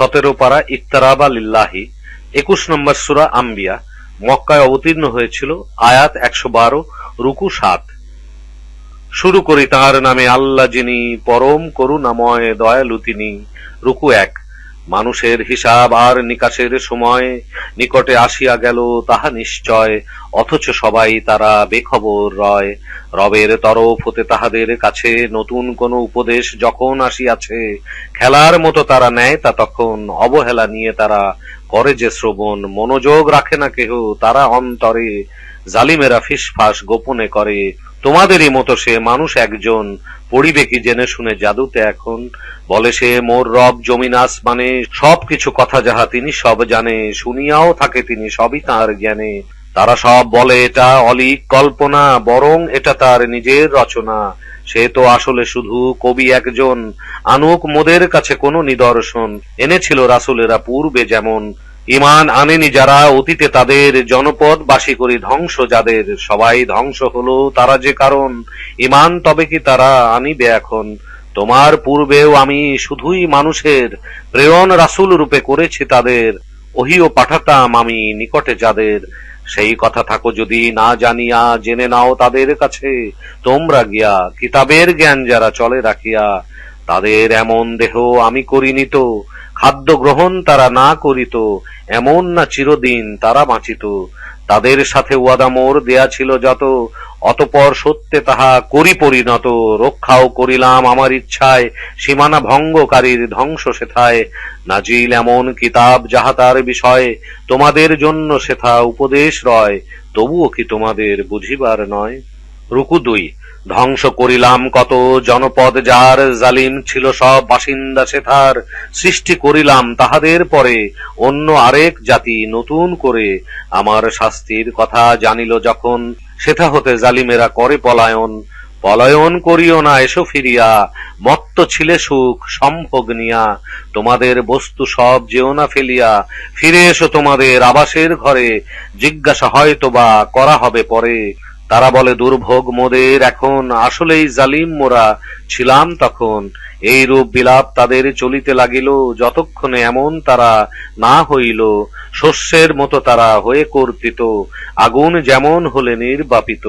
সতেরো পারা ইফতারাবা লিল্লাহি, একুশ নম্বর সুরা আম্বিয়া, মক্কায় অবতীর্ণ হয়েছিল আয়াত একশো বারো, রুকু সাত। শুরু করি তাঁর নামে, আল্লাহ যিনি পরম করুণাময়, দয়ালু তিনি, রুকু এক। মানুষের হিসাব আর নিকাশের সময় নিকটে আসিয়া গেল তাহা নিশ্চয়, অথচ সবাই তারা বেখবর রয়। রবের তরফ হতে তাহাদের কাছে নতুন কোন উপদেশ যখন আসিয়াছে, খেলার মতো তারা নেয় তা তখন অবহেলা নিয়ে তারা করে যে শ্রবণ। মনোযোগ রাখে না কেহ, তারা অন্তরে। জালিমেরা ফিসফাস গোপনে করে। তোমাদেরই মতো সে মানুষ একজন। পড়িবে কি জেনে শুনে জাদুতে এখন। বলে সে, মোর রব, জমিন, আসমানে সব কিছু কথা যাহা তিনি সব জানে, শুনিয়াও থাকে তিনি সবই তাঁর জ্ঞানে। তারা সব বলে, এটা অলিক কল্পনা, বরং এটা তার নিজের রচনা। সে তো আসলে শুধু কবি একজন। আনুক মোদের কাছে কোনো নিদর্শন। এনেছিল রাসুলেরা পূর্বে যেমন। ইমান আনেনি যারা, অতীতে তাদের জনপদ বাসী করি ধ্বংস যাদের। সবাই ধ্বংস হলো তারা যে কারণ। ইমান তবে কি তারা আনিবে এখন? তোমার পূর্বেও আমি শুধুই মানুষের প্রেরণ রাসুল রূপে করেছি তাদের। ওহিও পাঠাতাম আমি নিকটে যাদের। সেই কথা থাকো যদি না জানিয়া জেনে নাও তাদের কাছে। তোমরা গিয়া কিতাবের জ্ঞান যারা চলে রাখিয়া, তাদের এমন দেহ আমি করিনি তো। খাদ্য গ্রহণ তারা না করিত, এমন না চিরদিন তারা বাঁচিত। তাদের সাথে ওয়াদা মোর দেয়া ছিল যত, অতপর সত্যে তাহা করি পরিণত, রক্ষাও করিলাম আমার ইচ্ছায়, সীমানা ভঙ্গকারীর ধ্বংস সেথায়। নাজিল এমন কিতাব যাহা তার বিষয়ে, তোমাদের জন্য সেথা উপদেশ রয়, তবুও কি তোমাদের বুঝিবার নয়? রুকু দুই। ধ্বংস করিলাম কত জনপদ যার জালিম ছিল সব বাসিন্দা সেথার। সৃষ্টি করিলাম তাহাদের পরে অন্য আরেক জাতি নতুন করে। আমার শাস্তির কথা জানিল যখন, সেথা হতে জালিমেরা করে পলায়ন। পলায়ন করিও না, এসো ফিরিয়া, মত্ত ছিলে সুখ, সম্ভোগ নিয়া। তোমাদের বস্তু সব যেও না ফেলিয়া, ফিরে এসো তোমাদের আবাসের ঘরে। জিজ্ঞাসা হয়তো বা করা হবে পরে। তারা বলে, দুর্ভোগ মোদের এখন। আসলেই জালিম মোরা ছিলাম তখন। এই রূপ বিলাপ তাদের চলিতে লাগিল। যতক্ষণে এমন তারা না হইল, শস্যের মতো তারা হয়ে কর্তিত। আগুন যেমন হলে নির্বাপিত।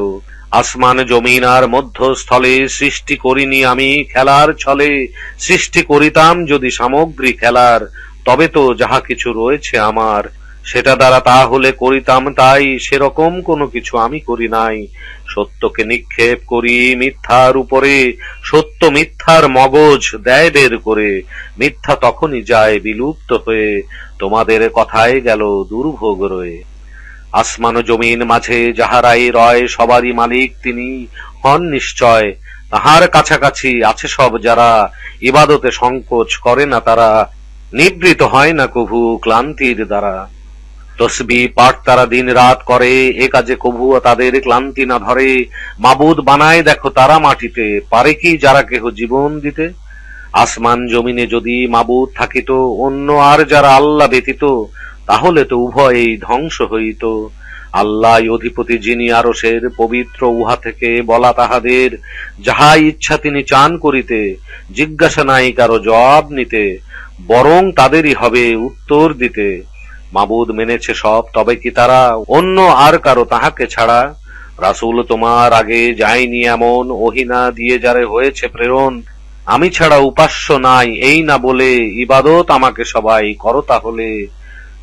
আসমান, জমিন আর মধ্যস্থলে সৃষ্টি করিনি আমি খেলার ছলে। সৃষ্টি করিতাম যদি সামগ্রী খেলার। তবে তো যাহা কিছু রয়েছে আমার সেটা দ্বারা তা হলে করিতাম তাই সেরকম কোনো কিছু আমি করি নাই। সত্যকে নিক্ষেপ করি মিথ্যার উপরে, সত্য মিথ্যার মগজ দেয় বের করে, মিথ্যা তখনই যায় বিলুপ্ত হয়ে, তোমাদের কথায় গেল দুর্ভোগ রয়ে। আসমান জমিন মাঝে যাহারাই রয়, সবারই মালিক তিনি, হন নিশ্চয়, তাহার কাছাকাছি আছে সব যারা, ইবাদতে সংকোচ করে না তারা, নিবৃত হয় না কভু ক্লান্তির দ্বারা। তসবি পাঠ তারা দিন রাত করে, এ কাজে কভুও তাদের ক্লান্তি না ধরে। মাবুদ বানায় দেখো তারা মাটিতে, পারে কি যারা কেহ জীবন দিতে? আসমান জমিনে যদি মাবুদ থাকিত, অন্য আর যারা আল্লাহ ব্যতীত, তাহলে তো উভয়েই ধ্বংস হইত। আল্লাহ অধিপতি যিনি আরসের পবিত্র উহা থেকে বলা তাহাদের, যাহা ইচ্ছা তিনি চান করিতে, জিজ্ঞাসা নাই কারও জবাব নিতে, বরং তাদেরই হবে উত্তর দিতে। মাবুদ মেনেছে সব, তবে কি তারা অন্য আর কারও তাহাকে ছাড়া? রাসুল তোমার আগে যায়নি এমন ওহিনা দিয়ে যারে হয়েছে প্রেরণ। আমি ছাড়া উপাস্য নাই, এই না বলে ইবাদত আমাকে সবাই করো তাহলে।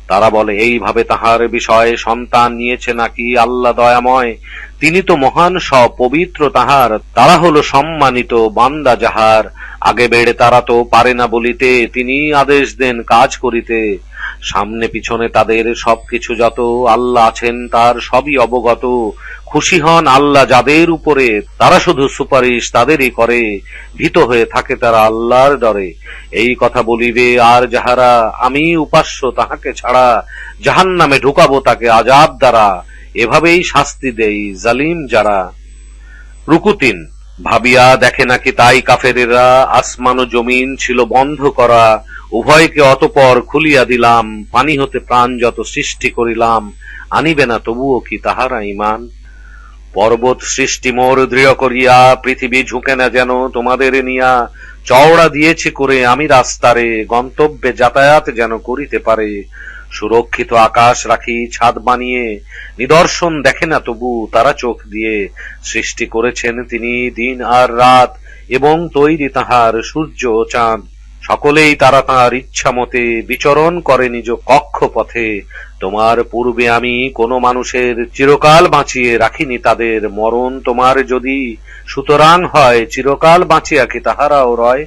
তারা বলে, এইভাবে তাহার বিষয়ে সন্তান নিয়েছে নাকি আল্লাহ দয়াময়? তিনি তো মহান সব পবিত্র তাহার, তারা হলো সম্মানিত বান্দা যাহার। আগে বেড়ে তারা তো পারে না বলিতে, তিনি আদেশ দেন কাজ করিতে। সামনে পিছনে তাদের সবকিছু যত আল্লাহ আছেন তার সবই অবগত। খুশি হন আল্লাহ যাদের উপরে, তারা শুধু সুপারিশ তাদেরই করে, ভীত হয়ে থাকে তারা আল্লাহর ডরে। এই কথা বলিবে আর যাহারা, আমি উপাস্য তাহাকে ছাড়া জাহান নামে ঢুকাবো তাকে আজাব দ্বারা। এভাবেই শাস্তি দেই জালিম যারা। রুকুতিন ভাবিয়া দেখে নাকি তাই কাফেরেরা আসমান ও জমিন ছিল বন্ধ করা। উভয়কে অতপর খুলিয়া দিলাম, পানি হতে প্রাণ যত সৃষ্টি করিলাম, আনিবে না তবুও কি তাহারা ইমান পর্বত সৃষ্টি মোর দৃঢ় করিয়া, পৃথিবী ঝুঁকে না যেন তোমাদের নিয়া, চওড়া দিয়েছি করে আমি রাস্তারে, গন্তব্যে যাতায়াত যেন করিতে পারে। সুরক্ষিত আকাশ রাখি, ছাদ বানিয়ে, নিদর্শন দেখে না তবু তারা চোখ দিয়ে। সৃষ্টি করেছেন তিনি দিন আর রাত, এবং তৈরি তাহার সূর্য চাঁদ। সকলেই তারা তাঁর ইচ্ছা মতে বিচরণ করে নিজ কক্ষপথে। তোমার পূর্বে আমি কোন মানুষের চিরকাল বাঁচিয়ে রাখিনি তাদের মরণ। তোমার যদি সুতরাং হয়, চিরকাল বাঁচিয়া কি তাহারাও রয়?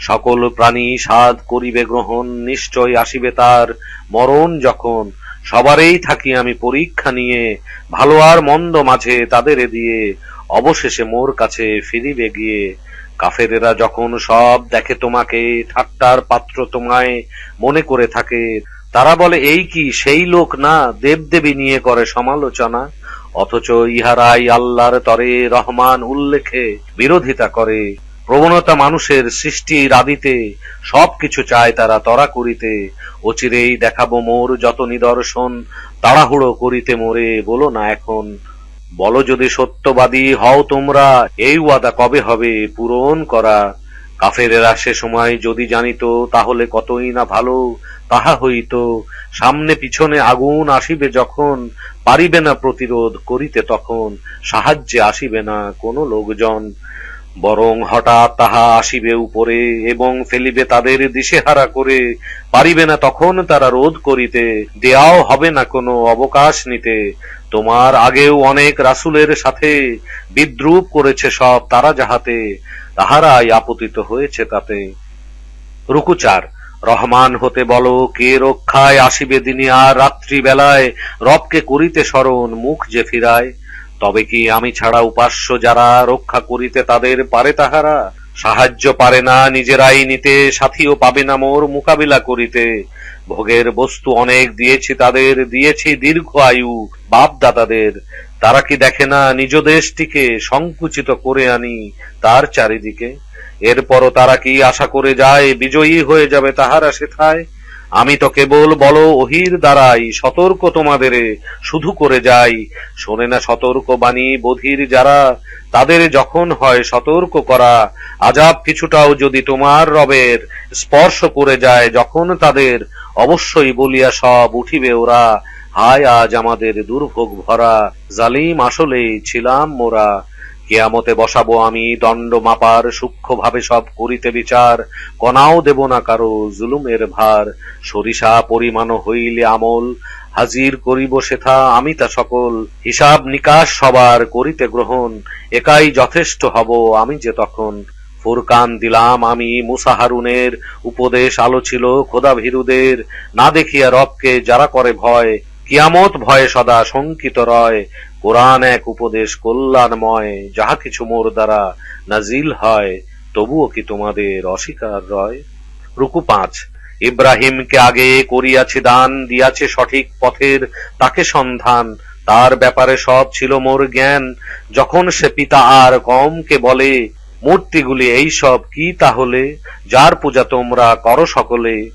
সকল প্রাণী সাধ করিবে গ্রহণ, নিশ্চয় আসিবে তার মরণ যখন। সবারই থাকি আমি পরীক্ষা নিয়ে, ভালো আর মন্দ মাঝে তাদের দিয়ে অবশেষে মোর কাছে ফিরিবে গিয়ে। কাফেরেরা যখন সব দেখে তোমাকে, ঠাট্টার পাত্র তোমায় মনে করে থাকে, তারা বলে, এই কি, সেই লোক না, দেবদেবী নিয়ে করে সমালোচনা? অথচ ইহারাই আল্লাহর তরে রহমান উল্লেখে বিরোধিতা করে। প্রবণতা মানুষের সৃষ্টির আদিতে সবকিছু চায় তারা তরা করিতে। অচিরেই দেখাবো মোর যত নিদর্শন, তাড়াহুড়ো করিতে মোরে, বলো না এখন বলো যদি সত্যবাদী হও তোমরা, এই ওয়াদা কবে হবে পূরণ করা? কাফেরেরা সে সময় যদি জানিত, তাহলে কতই না ভালো, তাহা হইত। সামনে পিছনে আগুন আসিবে যখন, পারিবে না প্রতিরোধ করিতে তখন, সাহায্যে আসিবে না কোনো লোকজন। বরং হঠাৎ তাহা আসিবে উপরে এবং ফেলিবে তাদের দিশেহারা করে, পারিবে না তখন তারা রোধ করিতে। দেয়াও হবে না কোনো অবকাশ নিতে। তোমার আগেও অনেক রাসুলের সাথে বিদ্রুপ করেছে সব তারা যাহাতে, তাহারাই আপতিত হয়েছে তাতে। রুকুচার রহমান হতে বলো, কে রক্ষায় আসিবে দিনে আর রাত্রি বেলায় রবকে করিতে স্মরণ, মুখ যে ফিরায়। তবে কি আমি ছাড়া উপাস্য যারা রক্ষা করিতে তাদের পারে তাহারা? সাহায্য পারে না, নিজেরাই নিতে, সাথীও পাবে না মোর মোকাবিলা করিতে। ভোগের বস্তু অনেক দিয়েছি তাদের, দিয়েছি দীর্ঘ আয়ু বাপ দাদাদের তারা কি দেখে না নিজ দেশটিকে সংকুচিত করে আনি তার চারিদিকে? এরপরও তারা কি আশা করে যায় বিজয়ী হয়ে যাবে তাহারা সেথায়? আমি তো কেবল বলো ওহির দ্বারাই সতর্ক তোমাদের শুধু করে যাই। শোনে না সতর্ক বাণী বধির যারা, তাদের যখন হয় সতর্ক করা। আজাব কিছুটাও যদি তোমার রবের স্পর্শ করে যায়, যখন তাদের অবশ্যই বলিয়া সব উঠিবে ওরা। হায়, আজ আমাদের দুর্ভোগ ভরা। জালিম আসলেই ছিলাম মোরা। কেয়ামতে বসাবো আমি দণ্ড মাপার সূক্ষ্ম ভাবে সব করিতে বিচার। কণাও দেব না কারও জুলুমের ভার। সরিষা পরিমাণ হইলে আমল, হাজির করিব সেথা আমি তা সকল। হিসাব নিকাশ সবার করিতে গ্রহণ, একাই যথেষ্ট হব আমি যে তখন। ফুরকান দিলাম আমি মুসা হারুনের। উপদেশ আলো ছিল খোদা ভীরুদের না দেখিয়া রবকে যারা করে ভয়, কিয়ামত ভয়ে সদা শঙ্কিত রয়। কোরআন এক উপদেশ কল্যাণময়, যাহা কিছু মোর দ্বারা নাজিল হয়, তবুও কি তোমাদের অস্বীকার রয়? রুকু পাঁচ, ইব্রাহিমকে আগে করিয়াছে দান, দিয়াছে সঠিক পথের, তাকে সন্ধান। তার ব্যাপারে সব ছিল মোর জ্ঞান। যখন সে পিতা আর কমকে বলে মূর্তিগুলি এই সব কি তাহলে? যার পূজা তোমরা করো সকলে।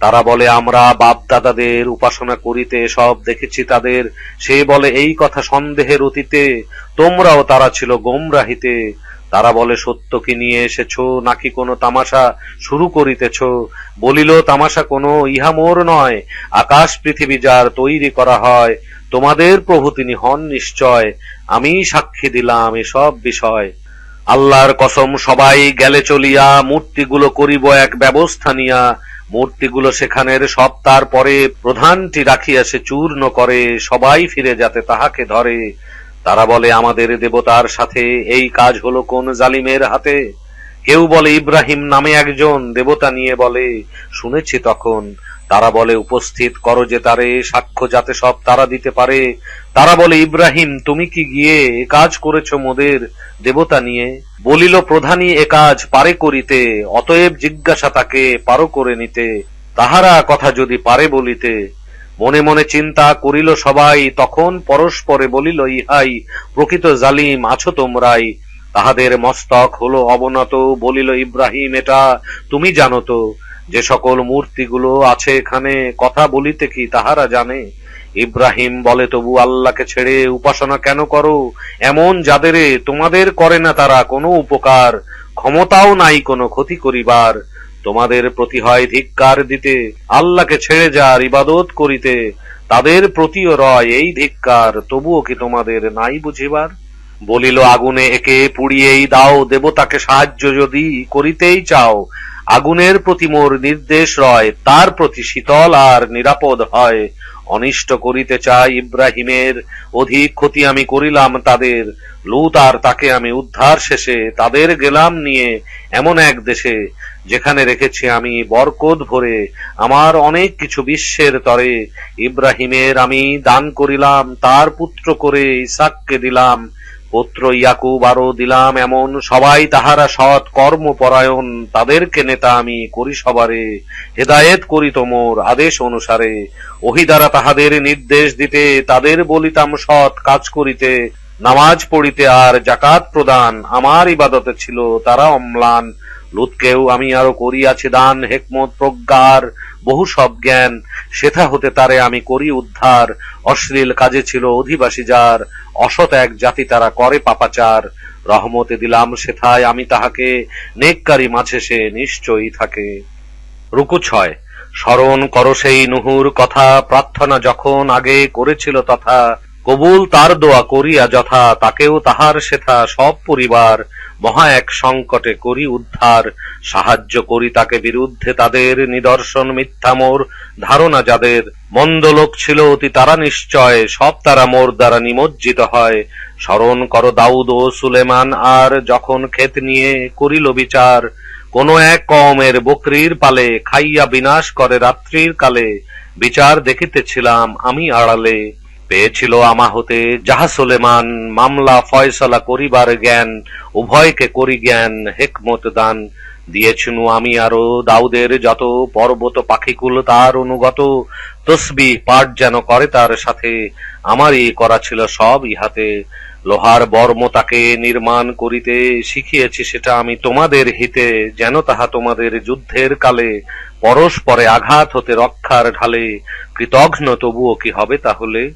তারা বলে, আমরা বাপ দাদাদের উপাসনা করিতে সব দেখেছি তাদের। সে বলে, এই কথা সন্দেহের অতীতে। তোমরাও তারা ছিল গোমরাহিতে। তারা বলে, সত্য কি নিয়ে এসেছ? নাকি কোনো তামাশা শুরু করিতেছ? বলিল, তামাশা কোনো ইহা মোর নয়। আকাশ, পৃথিবী যার তৈরি করা হয়, তোমাদের প্রভু তিনি হন নিশ্চয়। আমি সাক্ষী দিলাম এসব বিষয়। আল্লাহর কসম, সবাই গেলে চলিয়া মূর্তিগুলো করিব এক ব্যবস্থা নিয়া। মূর্তিগুলো সেখানের সব তার পরে প্রধানটি রাখিয়া সে চূর্ণ করে, সবাই ফিরে যাতে তাহাকে ধরে। তারা বলে, আমাদের দেবতার সাথে এই কাজ হলো কোন জালিমের হাতে? কেউ বলে, ইব্রাহিম নামে একজন দেবতা নিয়ে বলে। শুনেছি তখন তারা বলে, উপস্থিত করো যে তারে, সাক্ষ্য যাতে সব তারা দিতে পারে। তারা বলে, ইব্রাহিম, তুমি কি গিয়ে এ কাজ করেছ মোদের দেবতা নিয়ে? বলিল প্রধানী এ কাজ পারে করিতে, অতএব জিজ্ঞাসা তাকে পারো করে নিতে। তাহারা কথা যদি পারে বলিতে। মনে মনে চিন্তা করিল সবাই, তখন পরস্পরে বলিল, ইহাই প্রকৃত জালিম আছো তোমরাই। তাহাদের মস্তক হলো অবনত। বলিল, ইব্রাহিম, এটা তুমি জানো তো? যে সকল মূর্তিগুলো আছে এখানে, কথা বলিতে কি তাহারা জানে? ইব্রাহিম বলে, তবু আল্লাহকে ছেড়ে উপাসনা কেন করো? এমন যাদের তোমাদের করে না তারা কোনো উপকার, ক্ষমতাও নাই কোনো ক্ষতি করিবার। তোমাদের প্রতি হয় ধিক্কার দিতে, আল্লাহকে ছেড়ে যার ইবাদত করিতে, তাদের প্রতিও রয় এই ধিক্কার, তবুও কি তোমাদের নাই বুঝিবার? বলিল, আগুনে একে পুড়িয়েই দাও, দেবতাকে সাহায্য যদি করিতেই চাও আগুনের প্রতি মোর নির্দেশ রয়, তার প্রতি শীতল আর নিরাপদ হয়। অনিষ্ট করিতে চাই ইব্রাহিমের, অধিক ক্ষতি আমি করিলাম তাদের। লুত আর তাকে আমি উদ্ধার শেষে তাদের গেলাম নিয়ে এমন এক দেশে, যেখানে রেখেছি আমি বরকত ভরে আমার অনেক কিছু বিশ্বের তরে। ইব্রাহিমের আমি দান করিলাম, তার পুত্র করে ইসাককে দিলাম। পুত্র ইয়াকুব আরও দিলাম, এমন সবাই তাহারা সৎ কর্মপরায়ণ, তাদেরকে নেতা আমি করি সবারে, হেদায়েত করি তোমর আদেশ অনুসারে। ওহি দ্বারা তাহাদের নির্দেশ দিতে, তাদের বলিতাম সৎ কাজ করিতে, নামাজ পড়িতে আর জাকাত প্রদান, আমার ইবাদতে ছিল, তারা অম্লান। লুৎকেও আমি আরও করিয়াছি দান, হেকমত, প্রজ্ঞার, বহু সব জ্ঞান। সেথা হতে তারে আমি করি উদ্ধার। অশ্লীল কাজে ছিল অধিবাসী যার, অসৎ এক জাতি তারা করে পাপাচার। রহমতে দিলাম সেথায় আমি তাহাকে, নেককারী মাঝে সে নিশ্চয়ই থাকে। রুকু ছয়, স্মরণ করো সেই নুহুর কথা, প্রার্থনা যখন আগে করেছিল তথা, কবুল তার দোয়া করিয়া যথা, তাকেও তাহার সেথা সব পরিবার মহা এক সংকটে করি উদ্ধার, সাহায্য করি তাকে বিরুদ্ধে তাদের নিদর্শন মিথ্যা মোর, ধারণা যাদের, মন্দ লোক ছিল অতি তারা নিশ্চয়, সব তারা মোর দ্বারা নিমজ্জিত হয়। স্মরণ কর দাউদ ও সুলেমান, আর যখন ক্ষেত নিয়ে করিল বিচার, কোন এক কমের বকরির পালে খাইয়া বিনাশ করে রাত্রির কালে, বিচার দেখিতেছিলাম আমি আড়ালে। পেয়েছিল আমা হতে। যাহা সোলেমান, মামলা, ফয়সলা করিবার জ্ঞান, উভয়কে করি জ্ঞান, হেকমত দান দিয়েছিনু আমি আরও। দাউদের যত পর্বত পাখিকুল, তার অনুগত তসবি পাঠ যেন করে তার সাথে। আমারই করা ছিল সব ইহাতে। লোহার বর্ম তাকে নির্মাণ করিতে শিখিয়েছি সেটা আমি তোমাদের হিতে, যেন তাহা তোমাদের যুদ্ধের কালে পরস্পরে আঘাত হতে রক্ষার ঢালে। কৃতঘ্ন তবুও কি হবে তাহলে?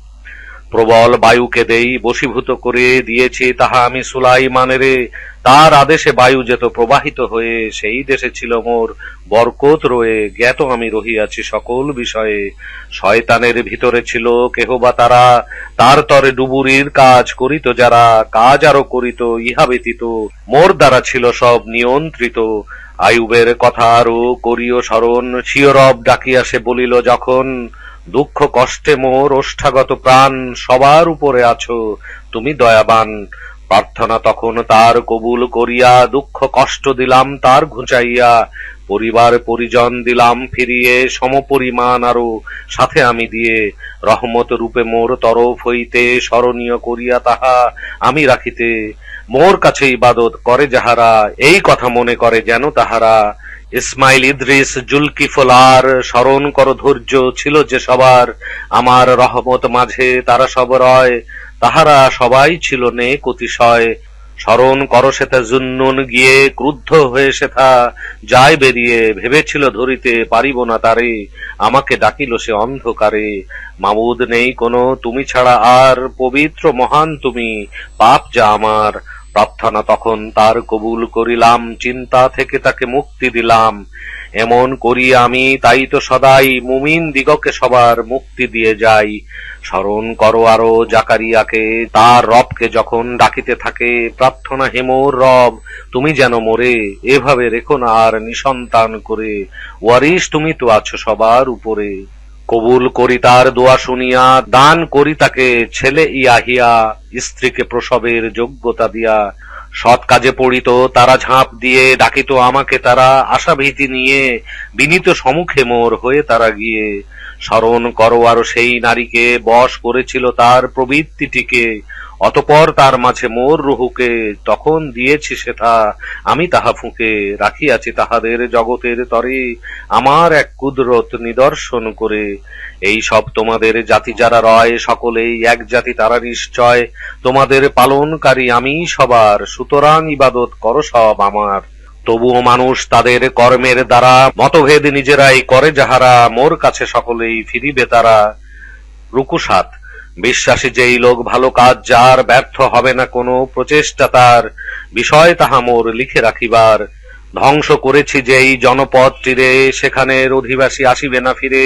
প্রবল বায়ুকে দেই, বশীভূত করে দিয়েছি তাহা আমি সুলাই সুলাইমানেরে। তার আদেশে বায়ু যেত প্রবাহিত হয়ে, সেই দেশে ছিল মোর বরকত রয়ে, জ্ঞাত আমি রহিয়াছি সকল বিষয়ে। শয়তানের ভিতরে ছিল কেহ বা তারা, তার তরে ডুবুরির কাজ করিত যারা, কাজ আরও করিত ইহা ব্যতীত, মোর দ্বারা ছিল সব নিয়ন্ত্রিত। আয়ুবের কথা আরও করিও স্মরণ শিয়রব ডাকিয়া সে বলিল, যখন দুঃখ, কষ্টে মোর ওষ্ঠাগত প্রাণ সবার উপরে আছো। তুমি দয়াবান। প্রার্থনা তখন তার কবুল করিয়া, দুঃখ, কষ্ট দিলাম তার ঘুচাইয়া। পরিবার, পরিজন দিলাম ফিরিয়ে, সমপরিমাণ আরও সাথে আমি দিয়ে। রহমত রূপে মোর তরফ হইতে স্মরণীয় করিয়া তাহা আমি রাখিতে। মোর কাছে ইবাদত করে যাহারা, এই কথা মনে করে যেন তাহারা। ইসমাইল ইদ্রিস জুলকিফলার স্মরণ কর ধৈর্য ছিল যে সবার। আমার রহমত মাঝে তারা সব রয়, তাহারা সবাই ছিল নে কতিশয় স্মরণ কর সেথা জুন্নুন, গিয়ে ক্রুদ্ধ হয়ে সেথা যায় বেরিয়ে, ভেবেছিল ধরিতে পারিব না তারে, আমাকে ডাকিল সে অন্ধকারে। মামুদ নেই কোনো, তুমি ছাড়া আর পবিত্র মহান তুমি, পাপ যা আমার। প্রার্থনা তখন তার কবুল করিলাম, চিন্তা থেকে তাকে মুক্তি দিলাম। এমন করি আমি, তাই তো সদাই মুমিন দিগকে সবার মুক্তি দিয়ে যাই। স্মরণ করো আরও জাকারিয়াকে, তার রবকে যখন ডাকিতে থাকে, প্রার্থনা হেমোর রব, তুমি যেন মোরে, এভাবে রেখো না আর নিসন্তান করে। ওয়ারিস তুমি তো আছো সবার উপরে। কবুল করি তার দোয়া শুনিয়া, দান করি তাকে ছেলে ইয়াহিয়া, স্ত্রীকে প্রসবের যোগ্যতা দিয়া। সৎ কাজে পড়িত, তারা ঝাঁপ দিয়ে ডাকিত আমাকে, তারা আশা ভীতি নিয়ে, বিনীত সমুখে মোর হয়ে তারা গিয়ে স্মরণ করো আরও সেই নারীকে, বশ করেছিল তার প্রবৃত্তিটিকে। অতপর তার মাঝে মোর রুহুকে, তখন দিয়েছি সেথা, আমি তাহা ফুঁকে রাখিয়াছি তাহাদের জগতের তরে, আমার এক কুদরত নিদর্শন করে। এই সব তোমাদের জাতি যারা রয়, সকলেই এক জাতি, তারা নিশ্চয়। তোমাদের পালনকারী আমি সবার, সুতরাং ইবাদত করো সব আমার। তবুও মানুষ তাদের কর্মের দ্বারা মতভেদ নিজেরাই করে যাহারা মোর কাছে সকলেই ফিরিবে তারা। রুকুসাত, বিশ্বাসী যেই লোক ভালো কাজ যার ব্যর্থ হবে না কোনো প্রচেষ্টা তার, বিষয় তাহা মোর লিখে রাখিবার। ধ্বংস করেছি যেই জনপদ তীরে সেখানের অধিবাসী আসিবে না ফিরে।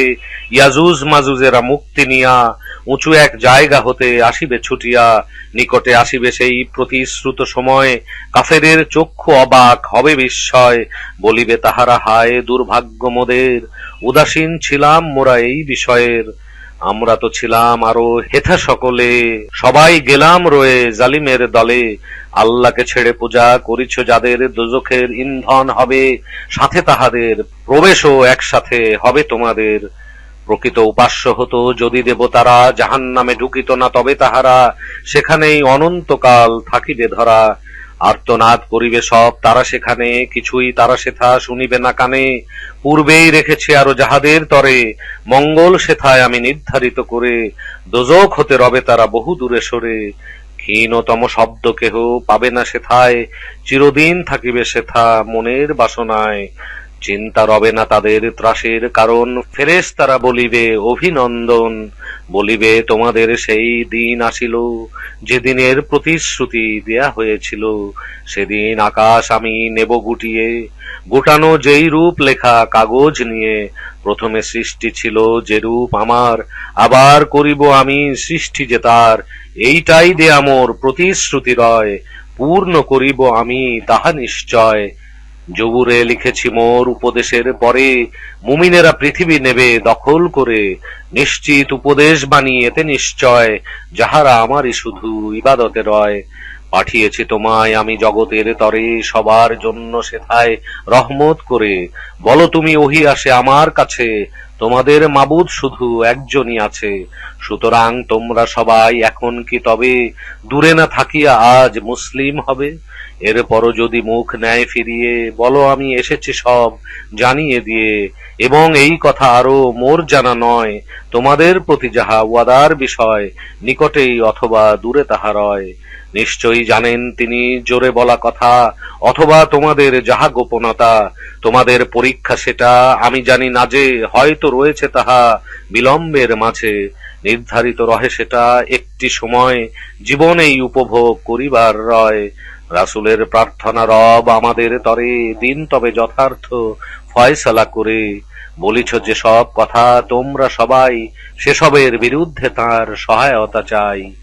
ইয়াজুজ মাজুজেরা মুক্তি নিয়া উঁচু এক জায়গা হতে আসিবে ছুটিয়া, নিকটে আসিবে সেই প্রতিশ্রুত সময়। কাফেরের চক্ষু অবাক হবে বিস্ময়, বলিবে তাহারা, হায় দুর্ভাগ্য মোদের, উদাসীন ছিলাম মোরা এই বিষয়ের। আমরা তো ছিলাম আরও হেথা সকলে। সবাই গেলাম রয়ে জালিমের দলে। আল্লাহকে ছেড়ে পূজা করিছ যাদের দোজখের ইন্ধন হবে, সাথে তাহাদের প্রবেশও একসাথে হবে তোমাদের। প্রকৃত উপাস্য হতো, যদি দেবতারা জাহান নামে ঢুকিত না, তবে তাহারা সেখানেই অনন্তকাল থাকিবে ধরা। আর্তনাদ করিবে সব, তারা সেখানে, কিছুই তারা সেথা শুনিবে না কানে। পূর্বেই রেখেছে আরও যাহাদের তরে, মঙ্গল সেথায় আমি নির্ধারিত করে। দোজক হতে রবে তারা বহু দূরে সরে। ক্ষীণতম শব্দ কেহ পাবে না সেথায়, চিরদিন থাকিবে সেথা মনের বাসনায়। চিন্তা রবে না তাদের ত্রাসের কারণ। ফেরেস তারা বলিবে, অভিনন্দন। বলিবে, তোমাদের সেই দিন আসিল, যেদিনের প্রতিশ্রুতি দেয়া হয়েছিল। সেদিন আকাশ আমি নেব গুটিয়ে, গোটানো যেই রূপ লেখা কাগজ নিয়ে। প্রথমে সৃষ্টি ছিল যে রূপ আমার, আবার করিব আমি সৃষ্টি যে তার। এইটাই দে আমর প্রতিশ্রুতি রয়, পূর্ণ করিব আমি তাহা নিশ্চয়। জবুরে লিখেছি মোর উপদেশের পরে মুমিনেরা পৃথিবী নেবে দখল করে। নিশ্চিত উপদেশ বানিয়ে এতে নিশ্চয়, যাহারা আমারই শুধু ইবাদতে রয়। পাঠিয়েছি তোমায় আমি জগতের তরে, সবার জন্য সেথায় রহমত করে। বলো তুমি ওহি আসে আমার কাছে, তোমাদের মাবুদ শুধু একজনই আছে। সুতরাং তোমরা সবাই এখন কি তবে দূরে না থাকিয়া আজ মুসলিম হবে? এরপরও যদি মুখ নেয় ফিরিয়ে বলো আমি এসেছি সব জানিয়ে দিয়ে, এবং এই কথা আরও মোর জানা নয়, তোমাদের প্রতি যাহা ওয়াদার বিষয়, নিকটেই অথবা দূরে তাহা রয় নিশ্চয়ই জানেন তিনি জোরে বলা কথা, অথবা তোমাদের যাহা গোপনতা, তোমাদের পরীক্ষা সেটা, আমি জানি না যে হয়তো রয়েছে তাহা বিলম্বের মাঝে। নির্ধারিত রহে সেটা একটি সময় জীবনেই উপভোগ করিবার রয়। রাসুলের প্রার্থনা রব আমাদের তরে, দিন তবে যথার্থ ফয়সলা করে। বলিছ যে সব কথা তোমরা সবাই, সেসবের বিরুদ্ধে তার সহায়তা চাই।